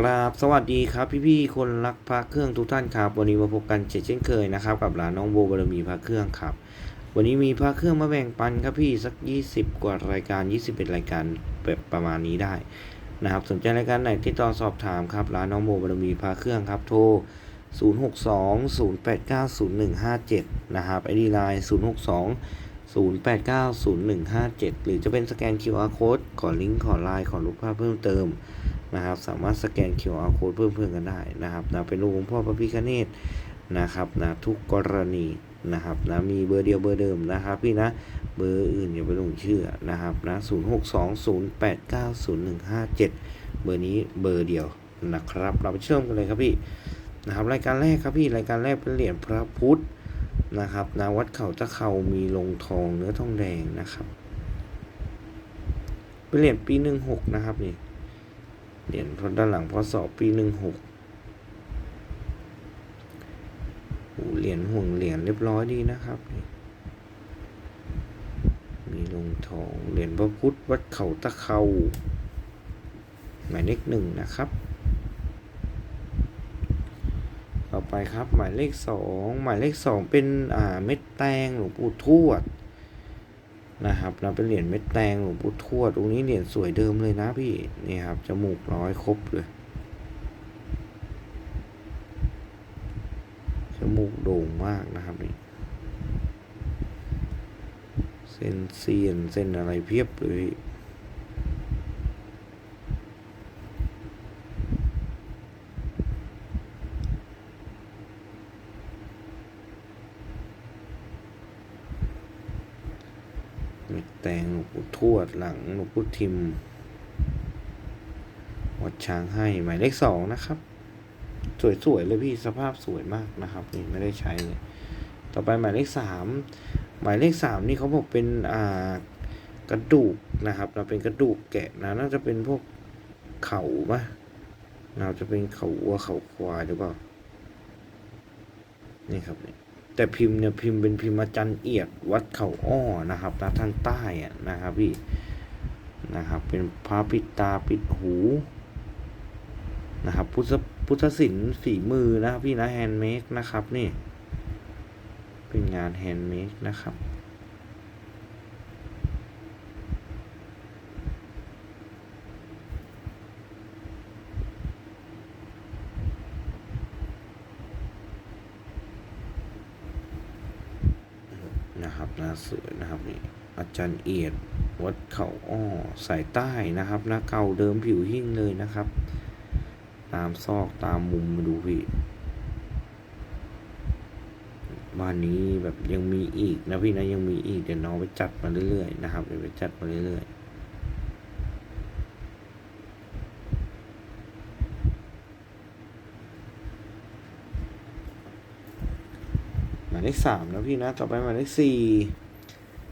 กราบสวัสดีครับพี่ๆคนรักพระเครื่องทุกท่านครับ วันนี้มาพบกันเช่นเคยนะครับ กับร้านน้องโบบารมีพระเครื่องครับ วันนี้มีพระเครื่องมาแบ่งปันครับพี่สัก 20 กว่ารายการ 21 รายการแบบประมาณนี้ได้นะครับสนใจรายการไหนติดต่อสอบถามครับร้านน้องโบบารมีพระเครื่องครับโทร 062-089-0157 นะครับไอดีไลน์062 089-0157 หรือจะเป็นสแกน QR code ขอลิงก์ขอไลน์ขอรูปภาพเพิ่มเติม นะครับ สามารถสแกน QR code เพิ่มเพิ่มกันได้นะครับนะเป็นรูปของพ่อพระพิฆเนศนะครับนะทุกกรณีนะครับนะมีเบอร์เดียวเบอร์เดิมนะครับพี่นะเบอร์อื่นอย่าไปลงเชื่อนะครับนะ0 6 2 0 8 9 0 1 5 7 เบอร์นี้เบอร์เดียวนะครับ เราไปเชื่อมกันเลยครับพี่นะครับรายการแรกครับพี่รายการแรกเป็นเหรียญพระพุทธนะครับนะวัดเขาตะเขามีลงทองเนื้อทองแดงนะครับเป็นเหรียญปีหนึ่งหกนะครับนี่ เหรียญพอด้านหลังพศปีหนึ่งหกเหรียญห่วงเหรียญเรียบร้อยดีนะครับ มีลงทองเหรียญพระพุทธวัดเขาตะเขาหมายเลขหนึ่งนะครับ ต่อไปครับหมายเลขสองหมายเลขสองเป็นอ่าเม็ดแตงหลวงปู่ทวด นะครับนะเป็นเหรียญเม็ดแตงหลวงปู่ทวดองค์นี้เหรียญสวยเดิมเลยนะพี่นี่ครับจมูกร้อยครบเลยจมูกโด่งมากนะครับนี่เส้นเซียนเส้นอะไรเพียบเลยพี่เม็ดแตงหลวงปู่ทวด หลังหลวงปู่ทิม วัดช้างให้หมายเลขสองนะครับ สวยๆเลยพี่สภาพสวยมากนะครับ นี่ไม่ได้ใช้เลย ต่อไปหมายเลขสามหมายเลขสามนี่เขาบอกเป็นอ่ากระดูกนะครับเราเป็นกระดูกแกะนะน่าจะเป็นพวกเข่าปะเราจะเป็นเข่าวัวเขาควายหรือเปล่านี่ครับนี่ แต่พิมพ์เนี่ยพิมพ์เป็นพิมพ์อาจารย์เอียดวัดเขาอ้อนะครับนะทางใต้อะนะครับพี่นะครับ เป็นพระปิดตาปิดหูนะครับ พุทธพุทธศิลป์ฝีมือนะครับพี่นะแฮนด์เมดนะครับนี่ เป็นงานแฮนด์เมดนะครับ นะครับนะสวยนะครับนี่อาจารย์เอียดวัดเขาอ้อสายใต้นะครับนะเก่าเดิมผิวหิ้งเลยนะครับ ตามซอกตามมุมมาดูพี่บ้านนี้แบบยังมีอีกนะพี่นะยังมีอีกเดี๋ยวน้องไปจัดมาเรื่อยๆนะครับเดี๋ยวไปจัดมาเรื่อยๆหมายเลขสามนะพี่นะ ต่อไปหมายเลขสี่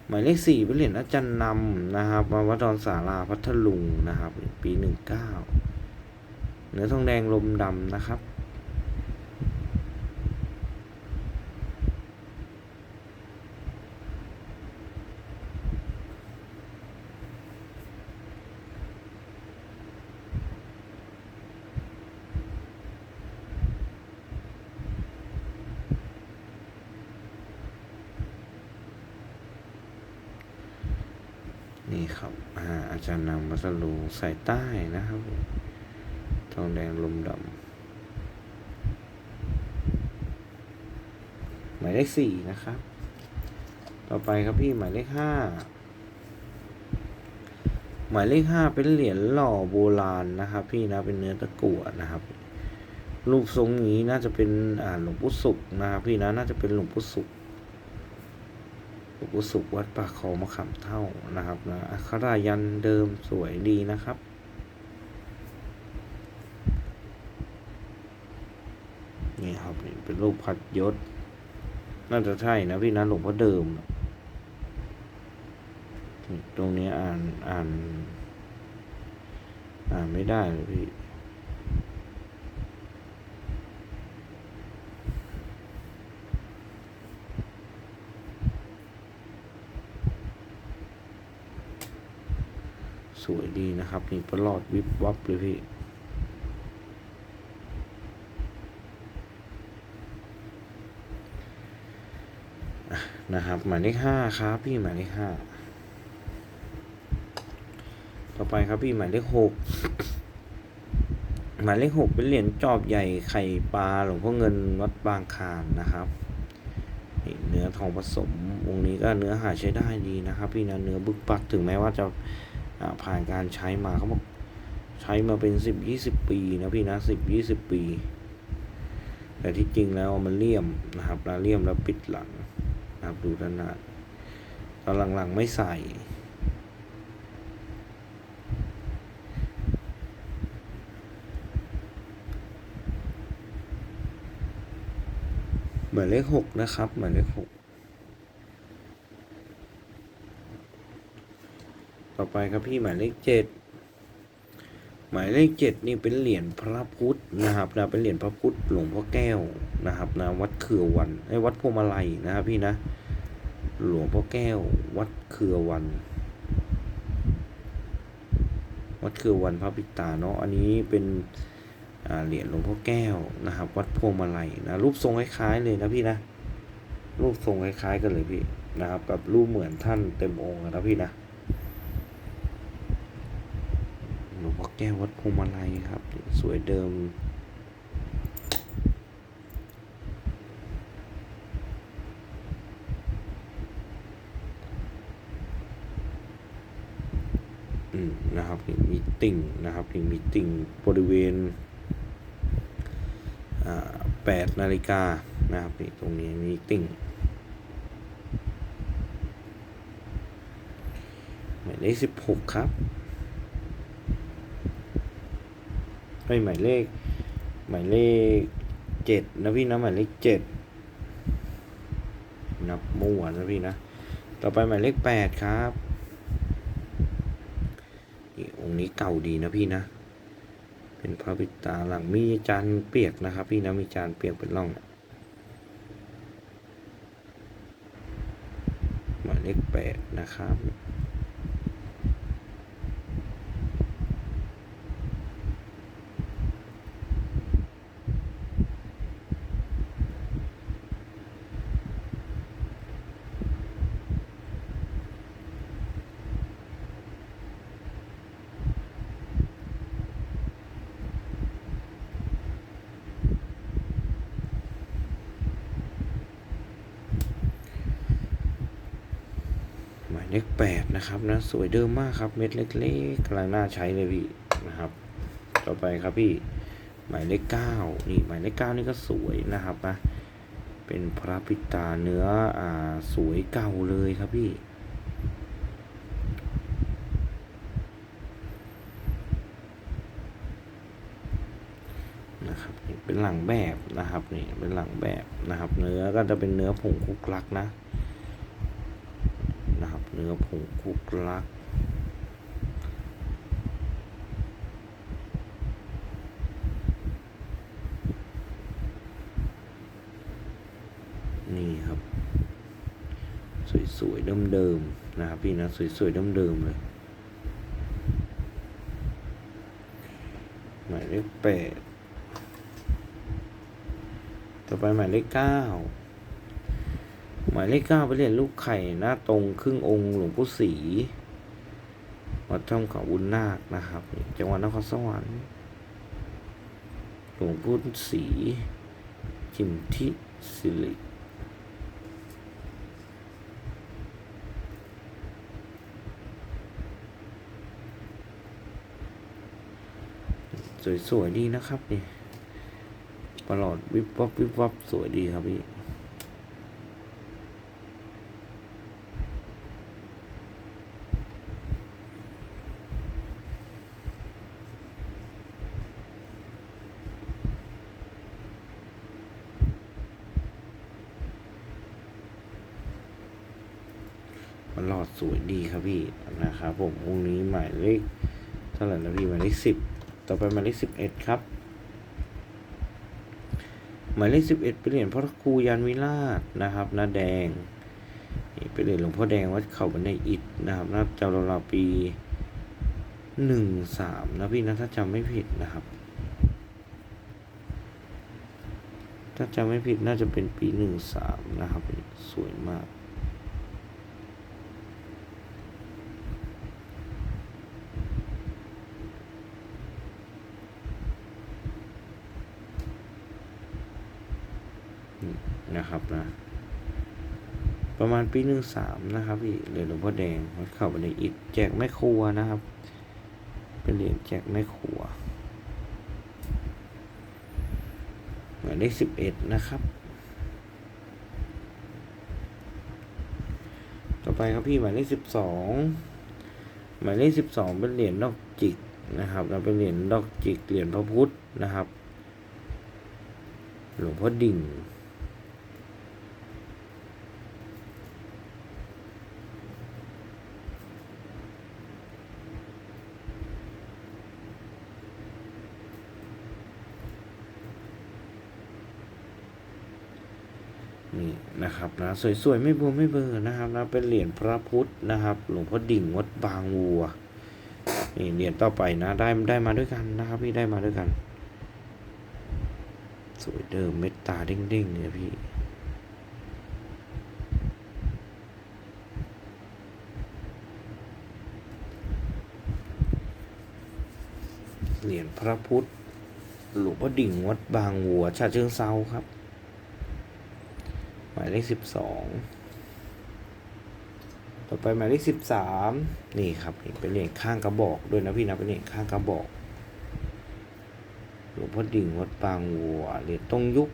หมายเลขสี่เป็นเหรียญอาจารย์นำนะครับมาวัดดอนสาราพัทลุงนะครับ ปีหนึ่งเก้าเนื้อทองแดงลมดำนะครับ นี่ครับอาอาจารย์นำวัสลูใส่ใต้นะครับ ทองแดงลมดำหมายเลขสี่นะครับ ต่อไปครับพี่หมายเลขห้าหมายเลขห้าเป็นเหรียญหล่อโบราณนะครับ พี่นะเป็นเนื้อตะกั่วนะครับ รูปทรงนี้น่าจะเป็นอ่าหลวงปู่สุขนะครับพี่นะน่าจะเป็นหลวงปู่สุข หลวงปู่สุขวัดป่าคอมะขามเท่านะครับนะอัครายันเดิมสวยดีนะครับนี่ครับนี่เป็นรูปพัดยศ น่าจะใช่นะพี่นะหลวงพ่อเดิม ตรงนี้อ่านอ่าน อ่านไม่ได้เลยพี่ สวยดีนะครับมีประหลอดวิบวับเลยพี่นะครับ หมายเลขห้าครับพี่หมายเลขห้าต่อไปครับพี่หมายเลขหกหมายเลขหกเป็นเหรียญจอบใหญ่ไข่ปลาหลวงพ่อเงินวัดบางคานนะครับเนื้อทองผสมวงนี้ก็เนื้อหาใช้ได้ดีนะครับ พี่นะเนื้อบึกปักถึงแม้ว่าจะ ผ่านการใช้มาเขาบอกใช้มาเป็นสิบยี่สิบปีนะพี่นะสิบยี่สิบปี แต่ที่จริงแล้วมันเลี่ยมนะครับแล้วเลี่ยมแล้วปิดหลังนะครับดูด้านหน้าตอนหลังๆไม่ใส่ หมายเลขหกนะครับ หมายเลขหก ต่อไปครับพี่หมายเลขเจ็ดหมายเลขเจ็ดนี่เป็นเหรียญพระพุทธนะครับนะเป็นเหรียญพระพุทธหลวงพ่อแก้วนะครับนะวัดเขือวันไอ้วัดพวงมาลัยนะครับพี่นะ หลวงพ่อแก้ว วัดเขือวัน วัดเขือวันพระปิตาเนาะอันนี้เป็นเหรียญหลวงพ่อแก้วนะครับ วัดพวงมาลัยนะรูปทรงคล้ายๆเลยนะพี่นะรูปทรงคล้ายๆกันเลยพี่นะครับ กับรูปเหมือนท่านเต็มองค์นะพี่นะหลวงพ่อ แก้ววัดพวงมาลัยครับ สวยเดิม อืมนะครับมีติ่งนะครับมีติ่งบริเวณแปดนาฬิกานะครับนี่ตรงนี้มีติ่งหมายเลขสิบหกครับ ไอหมายเลข หมายเลขเจ็ดนะพี่นะหมายเลขเจ็ดนับมั่วนะพี่นะ ต่อไปหมายเลขแปดครับนี่องค์นี้เก่าดีนะพี่นะ เป็นพระปิตาหลังมีจานเปียกนะครับ พี่นะมีจานเปียกเป็นร่องหมายเลขแปดนะครับ เลขแปดนะครับนะสวยเดิมมากครับเม็ดเล็กๆกำลังน่าใช้เลยพี่นะครับ ต่อไปครับพี่หมายเลขเก้านี่หมายเลขเก้านี่ก็สวยนะครับนะเป็นพระปิตาเนื้ออ่าสวยเก่าเลยครับพี่นะครับนี่เป็นหลังแบบนะครับนี่เป็นหลังแบบนะครับ เนื้อก็จะเป็นเนื้อผงคุกลักนะ เนื้อผงคุกลัก นี่ครับ สวยๆเดิมๆนะครับพี่นะสวยๆเดิมๆเลยหมายเลขแปดต่อไปหมายเลขเก้า หมายเลขเก้าไปเรียนลูกไข่หน้าตรงครึ่งองค์หลวงปู่ศรีวัดถ้ำเขาบุญนาคนะครับ จังหวัดนครสวรรค์หลวงปู่ศรีจิมทิสิริสวยๆดีนะครับนี่ประหลอดวิบวับวิบวับสวยดีครับพี่ มันหลอดสวยดีครับพี่นะครับผมองค์นี้หมายเลขเท่าไหร่นะพี่หมายเลข สิบต่อไปหมายเลขสิบเอ็ดครับ หมายเลขสิบเอ็ดเป็นเหรียญพระครูยานวิราชนะครับหน้าแดงนี่เป็นเหรียญหลวงพ่อแดงวัดเขาบันไดอิฐนะครับน่าจะราวปีหนึ่งสามนะพี่นะถ้าจำไม่ผิดนะครับ ถ้าจำไม่ผิดน่าจะเป็นปีหนึ่งสามนะครับ สวยมาก นะครับนะ ประมาณปีหนึ่งสามนะครับพี่เหรียญหลวงพ่อแดงวัดเขาบันไดอิฐแจกแม่ครัวนะครับ เป็นเหรียญแจกแม่ครัวหมายเลขสิบเอ็ดนะครับ ต่อไปครับพี่หมายเลขสิบสองหมายเลขสิบสองเป็นเหรียญดอกจิกนะครับแล้วเป็นเหรียญดอกจิกเหรียญพระพุทธนะครับ หลวงพ่อดิ่ง นี่นะครับนะสวยๆ ไม่บวมไม่เบลอนะครับนะเป็นเหรียญพระพุทธนะครับหลวงพ่อดิ่งวัดบางวัวนี่เหรียญต่อไปนะได้ได้มาด้วยกันนะครับ พี่ได้มาด้วยกัน สวยเดิมเม็ดตาเด้งๆเนี่ยพี่เหรียญพระพุทธหลวงพ่อดิ่งวัดบางวัวชาเชิงเซาครับ หมายเลขสิบสองต่อไปหมายเลขสิบสามนี่ครับนี่เป็นเหรียญข้างกระบอกด้วยนะพี่นะเป็นเหรียญข้างกระบอกหลวงพ่อดิ่งวัดปางวัวเหรียญตรงยุค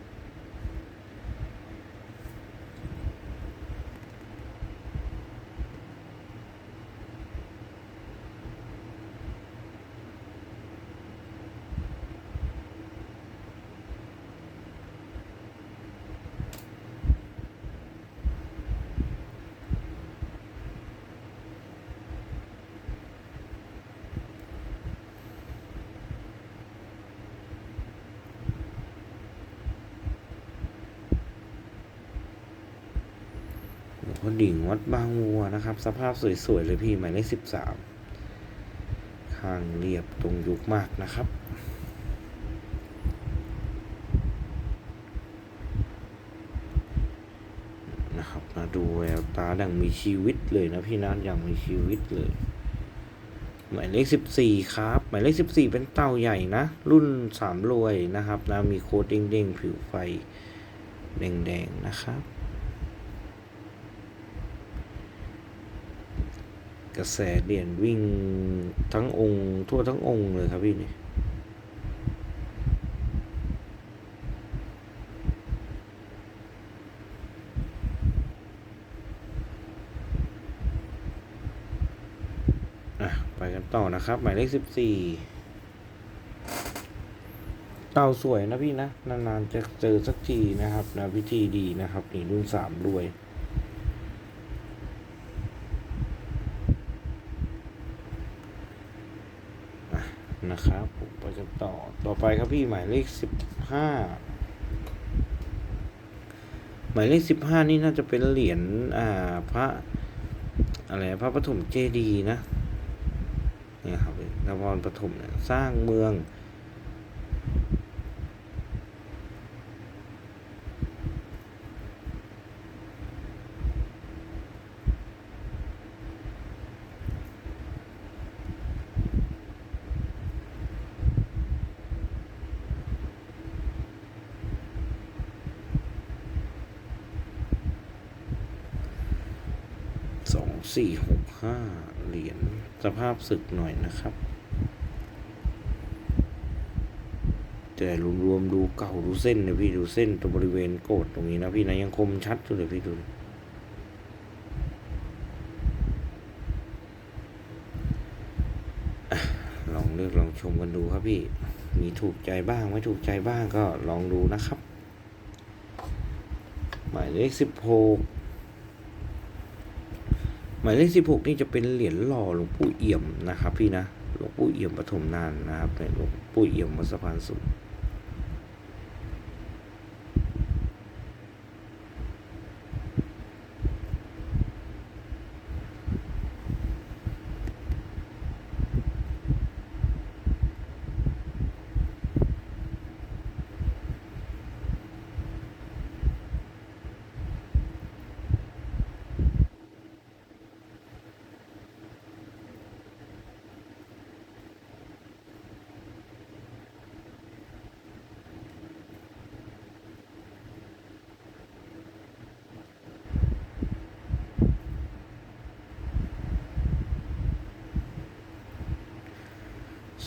ดิ่งวัดบางวัวนะครับ สภาพสวยๆเลยพี่หมายเลขสิบสามข้างเรียบตรงยุคมากนะครับ นะครับมาดูแววตาดังมีชีวิตเลยนะพี่นัทอย่างมีชีวิตเลย หมายเลขสิบสี่ครับ หมายเลขสิบสี่เป็นเต่าใหญ่นะ รุ่นสามรวยนะครับนะมีโค้ดเด้งๆ ผิวไฟ แดงๆ นะครับ กระแสเหรียญวิ่งทั้งองค์ทั่วทั้งองค์เลยครับพี่นี่อะไปกันต่อนะครับ หมายเลขสิบสี่เต่าสวยนะพี่นะ นานๆจะเจอสักทีนะครับนะพิธีดีนะครับนี่รุ่นสามด้วย นะครับผมไปกันต่อ ต่อ ไปครับพี่หมายเลขสิบห้าหมายเลขสิบห้านี่น่าจะเป็นเหรียญอ่าพระอะไรพระปฐมเจดีย์นะเนี่ยครับนครปฐมเนี่ยสร้างเมือง สองสี่หกห้าเหรียญสภาพศึกหน่อยนะครับ แต่รวมๆดูเก่าดูเส้นนะพี่ดูเส้นตรงบริเวณโกดตรงนี้นะพี่นะยังคมชัดอยู่เลยพี่ดูลองเลือกลองชมกันดูครับพี่ มีถูกใจบ้างไม่ถูกใจบ้างก็ลองดูนะครับ หมายเลขสิบหก หมายเลขสิบหกนี่จะเป็นเหรียญหล่อหลวงปู่เอี่ยมนะครับ พี่นะหลวงปู่เอี่ยมปฐมนานนะครับเป็นหลวงปู่เอี่ยมวัดสะพานสูง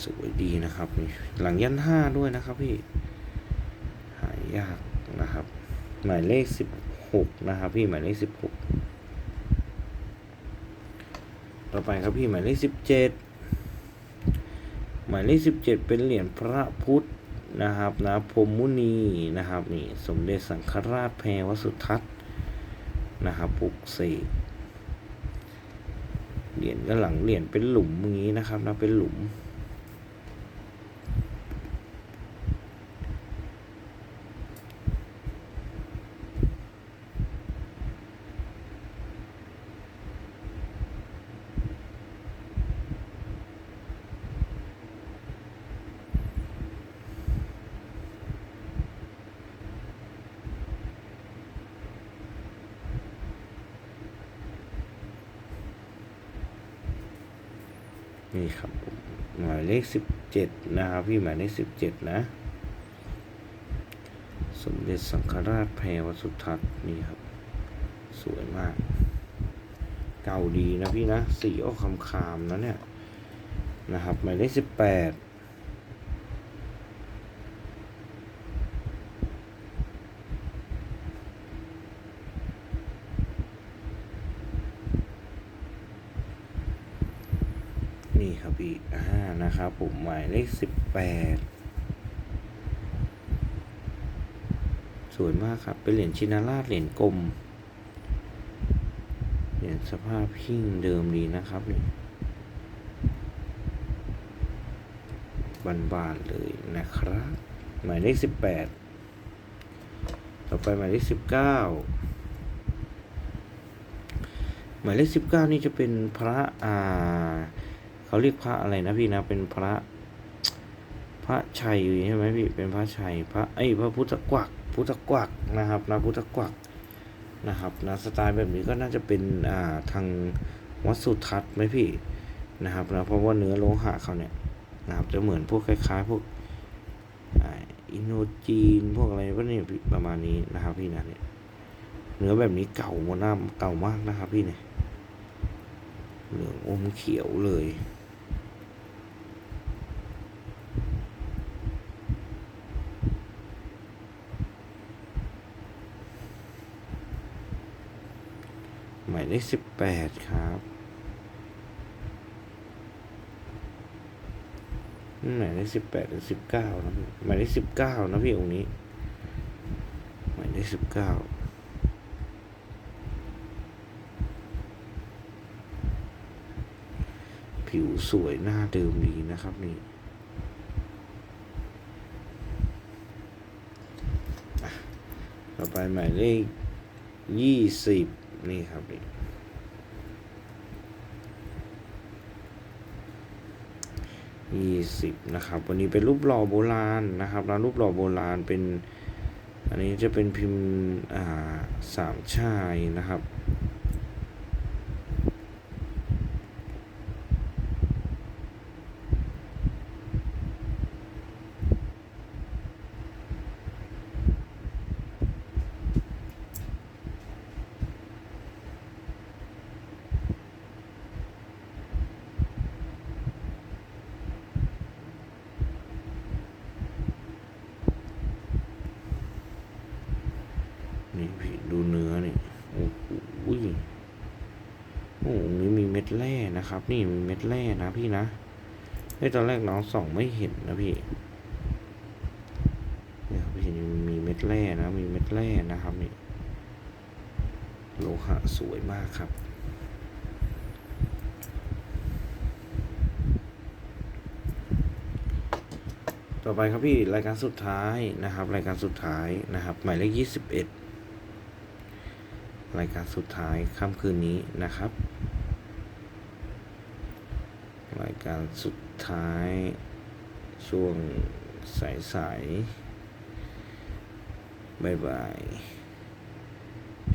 สวยดีนะครับนี่หลังยันห้าด้วยนะครับพี่ หายากนะครับ หมายเลขสิบหกนะครับพี่หมายเลขสิบหกต่อไปครับพี่หมายเลขสิบเจ็ดหมายเลขสิบเจ็ดเป็นเหรียญพระพุทธนะครับนะพรมมุนีนะครับนี่สมเด็จสังฆราชแพรวสุทัศน์นะครับปลุกเสกเหรียญด้านหลังเหรียญเป็นหลุมอย่างนี้นะครับนะเป็นหลุม นี่ครับผมหมายเลขสิบเจ็ดนะครับพี่หมายเลขสิบเจ็ดนะ สมเด็จสังฆราชแพรวสุทัศน์นี่ครับ สวยมาก เก่าดีนะพี่นะ สีออกคำคามๆนะเนี่ยนะครับ หมายเลขสิบแปดนี่ครับ พี่อ่านะครับผมหมายเลขสิบแปดสวยมากครับ เป็นเหรียญชินาราชเหรียญกลม เหรียญสภาพหิ้งเดิมดีนะครับนี่บานๆเลยนะครับ หมายเลขสิบแปดต่อไปหมายเลขสิบเก้าหมายเลขสิบเก้านี่จะเป็นพระอ่า เขาเรียกพระอะไรนะพี่นะเป็นพระ พระชัยใช่ไหมพี่เป็นพระชัยพระไอ้พระพุทธกวักพุทธกวักนะครับนะพุทธกวักนะครับนะสไตล์แบบนี้ก็น่าจะเป็นอ่าทางวัดสุทัศน์ไหมพี่นะครับนะเพราะว่าเนื้อโลหะเขาเนี่ยนะครับจะเหมือนพวกคล้าย ๆ พวกอินโดจีนพวกอะไรพวกนี้ประมาณนี้นะครับพี่นะเนี่ยเนื้อแบบนี้เก่าหมดหน้าเก่ามากนะครับพี่เนี่ยเหลืองอมเขียวเลย หมาย เลขสิบแปดครับหมายเลขสิบแปดหรือสิบเก้านะหมายเลขสิบเก้านะพี่องค์นี้ หมายเลขสิบเก้าผิวสวยหน้าเดิมดีนะครับนี่ต่อไปหมายเลขยี่สิบนี่ครับนี่ ยี่สิบนะครับวันนี้เป็นรูปหล่อโบราณนะครับร้านรูปหล่อโบราณเป็น อันนี้จะเป็นพิมพ์สามชายนะครับ นี่พี่ดูเนื้อนี่โอ้โหโอ้โหอันนี้มีเม็ ดแร่นะครับ นี่มีเม็ดแร่นะพี่นะเฮ้ยตอนแรกน้องส่องไม่เห็นนะพี่เนี่ยพี่นี่มีเม็ดแร่นะมีเม็ดแร่นะครับนี่โลหะสวยมากครับต่อไปครับพี่รายการสุดท้ายนะครับ รายการสุดท้ายนะครับ หมายเลขยี่สิบเอ็ดรายการสุดท้ายค่ำคืนนี้นะครับ ราย การสุดท้ายช่วงสายสายบายบาย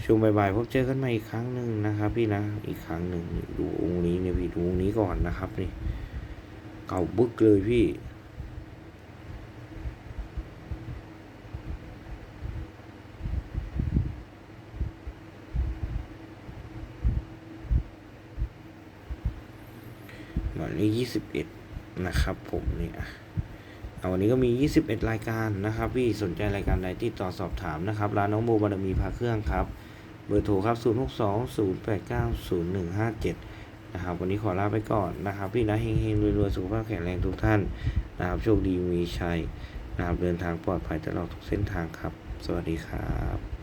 ช่วงบายบายพบเจอกันใหม่อีกครั้งหนึ่งนะครับ พี่นะอีกครั้งหนึ่งดูองค์นี้เนี่ยพี่ดูองค์นี้ก่อนนะครับนี่เก่าบึกเลยพี่ หมายเลขยี่สิบเอ็ดนะครับผมเนี่ยเอาวันนี้ก็มี 21 รายการนะครับพี่สนใจรายการใดติดต่อสอบถามนะครับร้านน้องโบบารมีพาเครื่องครับ เบอร์โทรครับ 062 089 0157 นะครับ วันนี้ขอลาไปก่อนนะครับ พี่นะเฮงๆรวยๆสุขภาพแข็งแรงทุกท่านนะครับโชคดีมีชัยนะครับเดินทางปลอดภัยตลอดทุกเส้นทางครับ สวัสดีครับ